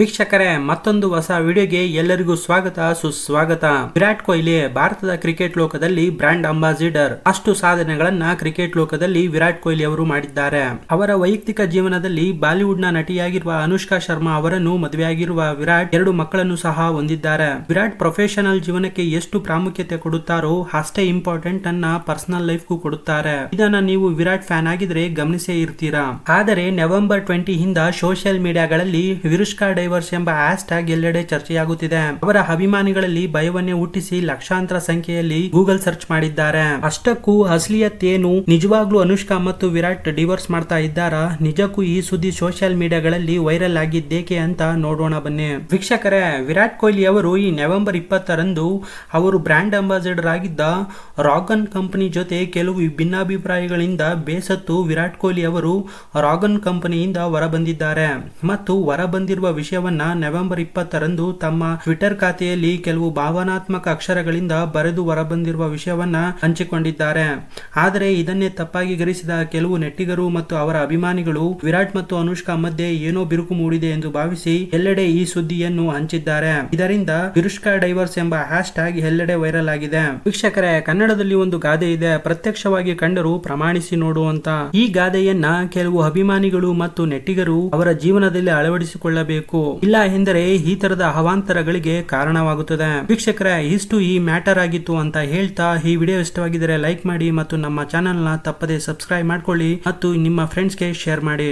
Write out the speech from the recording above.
ವೀಕ್ಷಕರೇ, ಮತ್ತೊಂದು ಹೊಸ ವಿಡಿಯೋಗೆ ಎಲ್ಲರಿಗೂ ಸ್ವಾಗತ, ಸುಸ್ವಾಗತ. ವಿರಾಟ್ ಕೊಹ್ಲಿ ಭಾರತದ ಕ್ರಿಕೆಟ್ ಲೋಕದಲ್ಲಿ ಬ್ರಾಂಡ್ ಅಂಬಾಸಿಡರ್. ಅಷ್ಟು ಸಾಧನೆಗಳನ್ನ ಕ್ರಿಕೆಟ್ ಲೋಕದಲ್ಲಿ ವಿರಾಟ್ ಕೊಹ್ಲಿ ಅವರು ಮಾಡಿದ್ದಾರೆ. ಅವರ ವೈಯಕ್ತಿಕ ಜೀವನದಲ್ಲಿ ಬಾಲಿವುಡ್ನ ನಟಿಯಾಗಿರುವ ಅನುಷ್ಕಾ ಶರ್ಮಾ ಅವರನ್ನು ಮದುವೆಯಾಗಿರುವ ವಿರಾಟ್ ಎರಡು ಮಕ್ಕಳನ್ನು ಸಹ ಹೊಂದಿದ್ದಾರೆ. ವಿರಾಟ್ ಪ್ರೊಫೆಷನಲ್ ಜೀವನಕ್ಕೆ ಎಷ್ಟು ಪ್ರಾಮುಖ್ಯತೆ ಕೊಡುತ್ತಾರೋ ಅಷ್ಟೇ ಇಂಪಾರ್ಟೆಂಟ್ ಅನ್ನ ಪರ್ಸನಲ್ ಲೈಫ್ಗೂ ಕೊಡುತ್ತಾರೆ. ಇದನ್ನ ನೀವು ವಿರಾಟ್ ಫ್ಯಾನ್ ಆಗಿದ್ರೆ ಗಮನಿಸೇ ಇರ್ತೀರಾ. ಆದರೆ ನವೆಂಬರ್ ಟ್ವೆಂಟಿ ಹಿಂದ ಸೋಷಿಯಲ್ ಮೀಡಿಯಾಗಳಲ್ಲಿ ವಿರುಷ್ಕಾ ಡೈವರ್ಸ್ ಎಂಬ ಹ್ಯಾಶ್ ಟ್ಯಾಗ್ ಎಲ್ಲೆಡೆ ಚರ್ಚೆಯಾಗುತ್ತಿದೆ. ಅವರ ಅಭಿಮಾನಿಗಳಲ್ಲಿ ಭಯವನ್ನೇ ಹುಟ್ಟಿಸಿ ಲಕ್ಷಾಂತರ ಸಂಖ್ಯೆಯಲ್ಲಿ ಗೂಗಲ್ ಸರ್ಚ್ ಮಾಡಿದ್ದಾರೆ. ಅಷ್ಟಕ್ಕೂ ಅಸಲಿಯತ್ ಏನು ನಿಜವಾಗ್ಲೂ ಅನುಷ್ಕಾ ಮತ್ತು ವಿರಾಟ್ ಡಿವೋರ್ಸ್ ಮಾಡ್ತಾ ಇದ್ದಾರ? ನಿಜಕ್ಕೂ ಈ ಸುದ್ದಿ ಸೋಷಿಯಲ್ ಮೀಡಿಯಾಗಳಲ್ಲಿ ವೈರಲ್ ಆಗಿದ್ದೇಕೆ ಅಂತ ನೋಡೋಣ ಬನ್ನಿ. ವೀಕ್ಷಕರೇ, ವಿರಾಟ್ ಕೊಹ್ಲಿ ಅವರು ಈ ನವೆಂಬರ್ ಇಪ್ಪತ್ತರಂದು ಅವರು ಬ್ರ್ಯಾಂಡ್ ಅಂಬಾಸಿಡರ್ ಆಗಿದ್ದ ರಾಗನ್ ಕಂಪನಿ ಜೊತೆ ಕೆಲವು ಭಿನ್ನಾಭಿಪ್ರಾಯಗಳಿಂದ ಬೇಸತ್ತು ವಿರಾಟ್ ಕೊಹ್ಲಿ ಅವರು ರಾಗನ್ ಕಂಪನಿಯಿಂದ ಹೊರಬಂದಿದ್ದಾರೆ. ಮತ್ತು ಹೊರಬಂದಿರುವ ವಿಷಯವನ್ನ ನವೆಂಬರ್ ಇಪ್ಪತ್ತರಂದು ತಮ್ಮ ಟ್ವಿಟರ್ ಖಾತೆಯಲ್ಲಿ ಕೆಲವು ಭಾವನಾತ್ಮಕ ಅಕ್ಷರಗಳಿಂದ ಬರೆದು ಹೊರಬಂದಿರುವ ವಿಷಯವನ್ನ ಹಂಚಿಕೊಂಡಿದ್ದಾರೆ. ಆದರೆ ಇದನ್ನೇ ತಪ್ಪಾಗಿ ಗರಿಸಿದ ಕೆಲವು ನೆಟ್ಟಿಗರು ಮತ್ತು ಅವರ ಅಭಿಮಾನಿಗಳು ವಿರಾಟ್ ಮತ್ತು ಅನುಷ್ಕಾ ಮಧ್ಯೆ ಏನೋ ಬಿರುಕು ಮೂಡಿದೆ ಎಂದು ಭಾವಿಸಿ ಎಲ್ಲೆಡೆ ಈ ಸುದ್ದಿಯನ್ನು ಹಂಚಿದ್ದಾರೆ. ಇದರಿಂದ ವಿರುಷ್ಕಾ ಡೈವರ್ಸ್ ಎಂಬ ಹ್ಯಾಶ್ ಟ್ಯಾಗ್ ಎಲ್ಲೆಡೆ ವೈರಲ್ ಆಗಿದೆ. ವೀಕ್ಷಕರೇ, ಕನ್ನಡದಲ್ಲಿ ಒಂದು ಗಾದೆ ಇದೆ. ಪ್ರತ್ಯಕ್ಷವಾಗಿ ಕಂಡರೂ ಪ್ರಮಾಣಿಸಿ ನೋಡುವಂತ ಈ ಗಾದೆಯನ್ನ ಕೆಲವು ಅಭಿಮಾನಿಗಳು ಮತ್ತು ನೆಟ್ಟಿಗರು ಅವರ ಜೀವನದಲ್ಲಿ ಅಳವಡಿಸಿಕೊಳ್ಳಬೇಕು. ಇಲ್ಲ ಎಂದರೆ ಈ ತರದ ಅವಾಂತರಗಳಿಗೆ ಕಾರಣವಾಗುತ್ತದೆ. ವೀಕ್ಷಕರೇ, ಇಷ್ಟು ಈ ಮ್ಯಾಟರ್ ಆಗಿತ್ತು ಅಂತ ಹೇಳ್ತಾ ಈ ವಿಡಿಯೋ ಇಷ್ಟವಾಗಿದ್ದರೆ ಲೈಕ್ ಮಾಡಿ ಮತ್ತು ನಮ್ಮ ಚಾನೆಲ್ನ ತಪ್ಪದೆ ಸಬ್ಸ್ಕ್ರೈಬ್ ಮಾಡ್ಕೊಳ್ಳಿ ಮತ್ತು ನಿಮ್ಮ ಫ್ರೆಂಡ್ಸ್ಗೆ ಶೇರ್ ಮಾಡಿ.